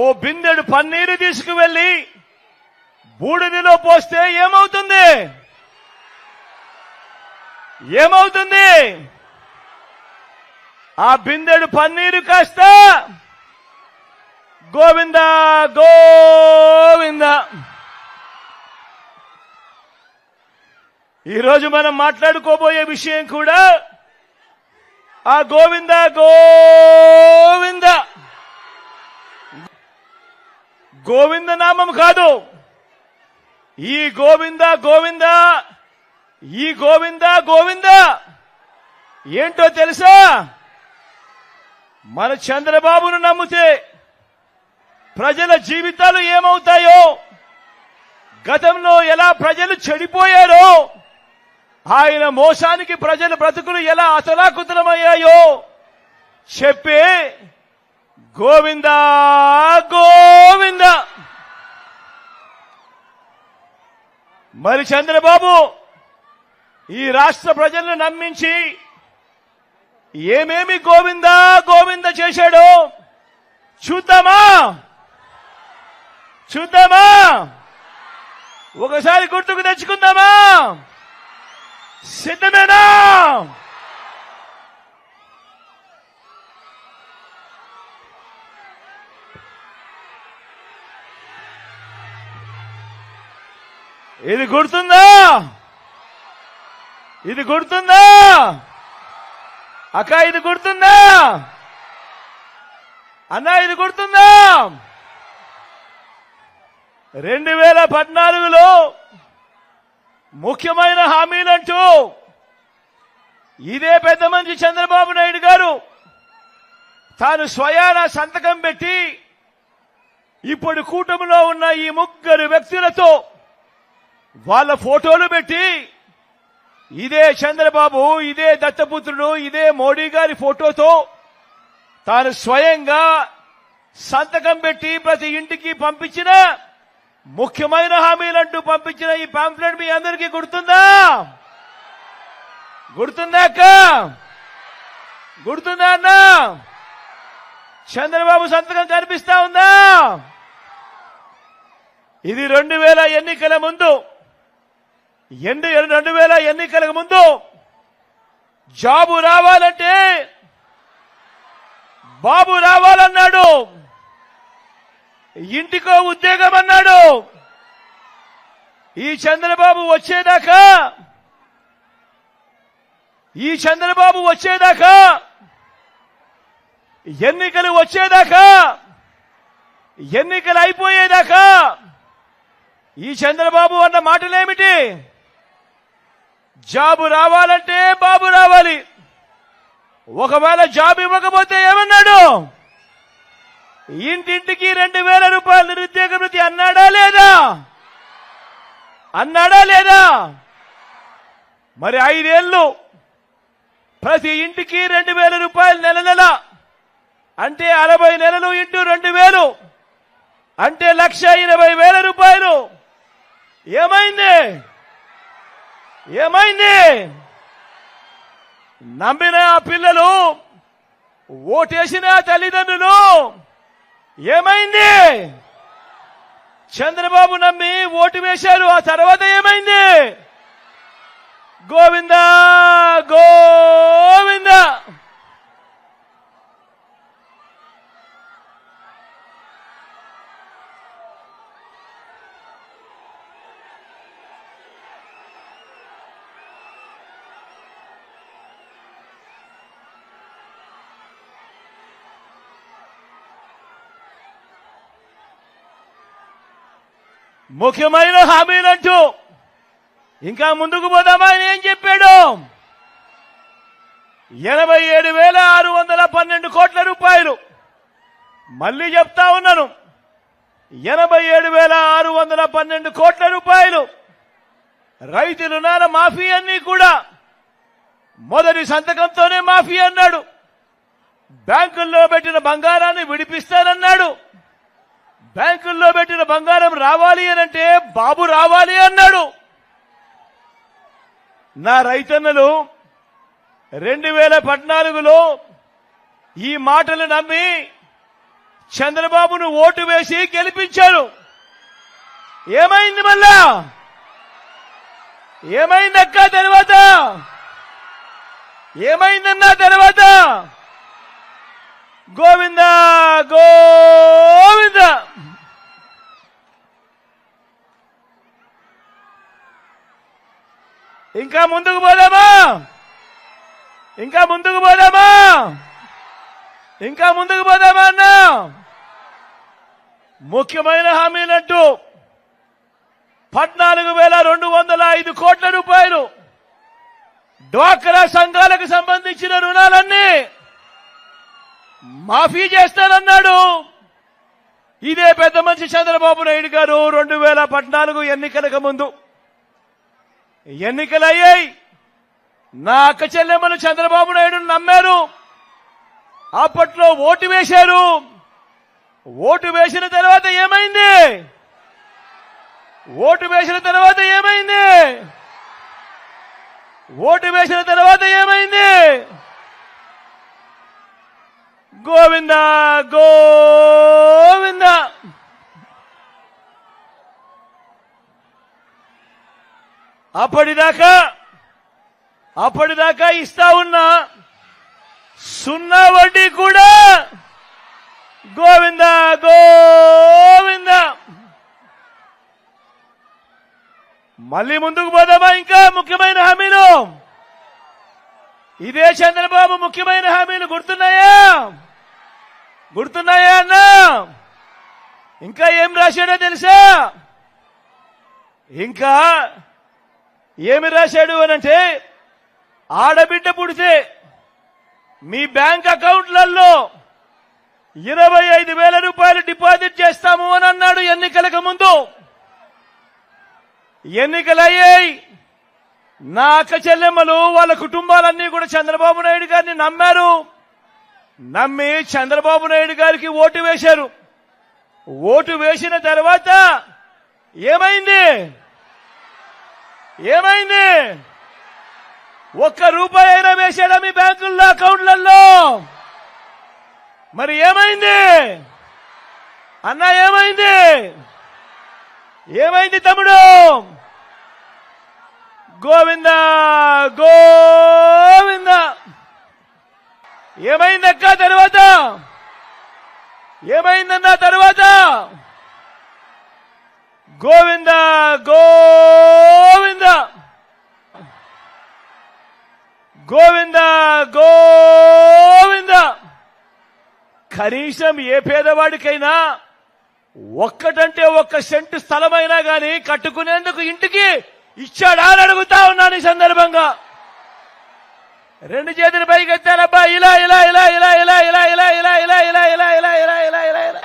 ఓ బిందెడు పన్నీరు తీసుకువెళ్ళి బూడిదిలో పోస్తే ఏమవుతుంది? ఏమవుతుంది? ఆ బిందెడు పన్నీరు కాస్త గోవింద గోవింద. ఈరోజు మనం మాట్లాడుకోబోయే విషయం కూడా ఆ గోవింద గోవింద. గోవింద నామం కాదు. ఈ గోవింద గోవింద ఈ గోవింద గోవింద. ఏంటో తెలుసా? మన చంద్రబాబును నమ్మితే ప్రజల జీవితాలు ఏమవుతాయో? గతంలో ఎలా ప్రజలు చెడిపోయారో? ఆయన మోసానికి ప్రజల బ్రతుకులు ఎలా అతలాకుతలమయ్యాయో? చెప్పే గోవింద గోవింద. మరి చంద్రబాబు ఈ రాష్ట్ర ప్రజలను నమ్మించి ఏమేమి గోవింద గోవింద చేశాడో చూద్దామా? చూద్దామా? ఒకసారి గుర్తుకు తెచ్చుకుందామా? సిద్ధమేనా? ఇది గుర్తుందా? ఇది గుర్తుందా? అక్క ఇది గుర్తుందా? అన్న ఇది గుర్తుందా? రెండు వేల పద్నాలుగులో ముఖ్యమైన హామీలంటూ ఇదే పెద్ద మంచి చంద్రబాబు నాయుడు గారు తాను స్వయాన సంతకం పెట్టి ఇప్పుడు కూటమిలో ఉన్న ఈ ముగ్గురు వ్యక్తులతో వాళ్ళ ఫోటోలు పెట్టి ఇదే చంద్రబాబు ఇదే దత్తపుత్రుడు ఇదే మోడీ గారి ఫోటోతో తాను స్వయంగా సంతకం పెట్టి ప్రతి ఇంటికి పంపించిన ముఖ్యమైన హామీలంటూ పంపించిన ఈ పాంప్లెట్ మీ అందరికీ గుర్తుందా? గుర్తుందా అక్క? గుర్తుందా అన్న? చంద్రబాబు సంతకం కనిపిస్తా ఉందా? ఇది రెండు వేల ఎన్నికల ముందు ఎన్ని రెండు వేల ఎన్నికలకు ముందు జాబు రావాలంటే బాబు రావాలన్నాడు. ఇంటికో ఉద్యోగం అన్నాడు ఈ చంద్రబాబు వచ్చేదాకా ఈ చంద్రబాబు వచ్చేదాకా ఎన్నికలు వచ్చేదాకా ఎన్నికలు అయిపోయేదాకా ఈ చంద్రబాబు అన్న మాటలేమిటి? జాబు రావాలంటే బాబు రావాలి. ఒకవేళ జాబ్ ఇవ్వకపోతే ఏమన్నాడు? ఇంటింటికి రెండు వేల రూపాయలు నిరుద్యోగ వృత్తి అన్నాడా లేదా? అన్నాడా లేదా? మరి ఐదేళ్ళు ప్రతి ఇంటికి రెండు వేల రూపాయలు నెల నెల. అంటే అరవై నెలలు ఇంటూ రెండు వేలు. అంటే లక్ష ఇరవై వేల రూపాయలు. ఏమైంది? ఏమైంది? నమ్మిన ఆ పిల్లలు ఓటేసిన తల్లిదండ్రులు ఏమైంది? చంద్రబాబు నమ్మి ఓటు వేశారు ఆ తర్వాత ఏమైంది? గోవింద గోవింద! ముఖ్యమైన హామీలంటూ ఇంకా ముందుకు పోదామా అని ఏం చెప్పాడు? ఎనభై ఏడు వేల ఆరు వందల పన్నెండు కోట్ల రూపాయలు. మళ్ళీ చెప్తా ఉన్నాను. ఎనభై ఏడు వేల ఆరు వందల పన్నెండు కోట్ల రూపాయలు. రైతు రుణాల మాఫీ అన్ని కూడా మొదటి సంతకంతోనే మాఫీ అన్నాడు. బ్యాంకుల్లో పెట్టిన బంగారాన్ని విడిపిస్తానన్నాడు. బ్యాంకుల్లో పెట్టిన బంగారం రావాలి అనంటే బాబు రావాలి అన్నాడు. నా రైతన్నలు రెండు వేల పద్నాలుగులో ఈ మాటలు నమ్మి చంద్రబాబును ఓటు వేసి గెలిపించారు. ఏమైంది మళ్ళా? ఏమైందక్క తర్వాత? ఏమైందన్నా తర్వాత? గోవిందా! గోవింద ఇంకా ముందుకు పోదామా? ఇంకా ముందుకు పోదామా? ఇంకా ముందుకు పోదామా అన్నా? ముఖ్యమైన హామీలంటూ పద్నాలుగు వేల రెండు వందల ఐదు కోట్ల రూపాయలు డ్వాక్రా సంఘాలకు సంబంధించిన రుణాలన్నీ మాఫీ చేస్తానన్నాడు. ఇదే పెద్ద మనిషి చంద్రబాబు నాయుడు గారు రెండు వేల పద్నాలుగు ఎన్నికలకు ముందు. ఎన్నికలయ్యాయి. నా అక్క చెల్లెమ్మను చంద్రబాబు నాయుడు నమ్మారు. అప్పట్లో ఓటు వేశారు. ఓటు వేసిన తర్వాత ఏమైంది? ఓటు వేసిన తర్వాత ఏమైంది? ఓటు వేసిన తర్వాత ఏమైంది? గోవింద గోవింద! అప్పటిదాకా అప్పటిదాకా ఇస్తా ఉన్న సున్నా వడ్డీ కూడా గోవింద గోవింద. మళ్ళీ ముందుకు పోదామా ఇంకా? ముఖ్యమైన హామీలు. ఇదే చంద్రబాబు ముఖ్యమైన హామీలు గుర్తున్నాయా? గుర్తున్నాయా అన్నా? ఇంకా ఏం రాశాడో తెలుసా? ఇంకా ఏమి రాశాడు అనంటే ఆడబిడ్డ పుడితే మీ బ్యాంక్ అకౌంట్లలో ఇరవై ఐదు వేల రూపాయలు డిపాజిట్ చేస్తాము అని అన్నాడు ఎన్నికలకు ముందు. ఎన్నికలయ్యాయి. నా అక్క చెల్లెమ్మలు వాళ్ళ కుటుంబాలన్నీ కూడా చంద్రబాబు నాయుడు గారిని నమ్మారు. నమ్మి చంద్రబాబు నాయుడు గారికి ఓటు వేశారు. ఓటు వేసిన తర్వాత ఏమైంది? ఏమైంది? ఒక్క రూపాయి అయినా వేసాడా మీ బ్యాంకుల్లో అకౌంట్లలో మరి ఏమైంది? అన్న ఏమైంది? ఏమైంది తమ్ముడు? గోవింద గోవింద! ఏమైందక్క తర్వాత? ఏమైందన్న తర్వాత? గోవింద గో కనీసం ఏ పేదవాడికైనా ఒక్కటంటే ఒక్క సెంటు స్థలమైనా గాని కట్టుకునేందుకు ఇంటికి ఇచ్చాడా అని అడుగుతా ఉన్నాను ఈ సందర్భంగా రెండు చేతులు పైకి ఎత్తారబ్బా ఇలా ఇలా ఇలా ఇలా ఇలా ఇలా ఇలా ఇలా ఇలా ఇలా ఇలా ఇలా ఇలా ఇలా ఇలా ఇలా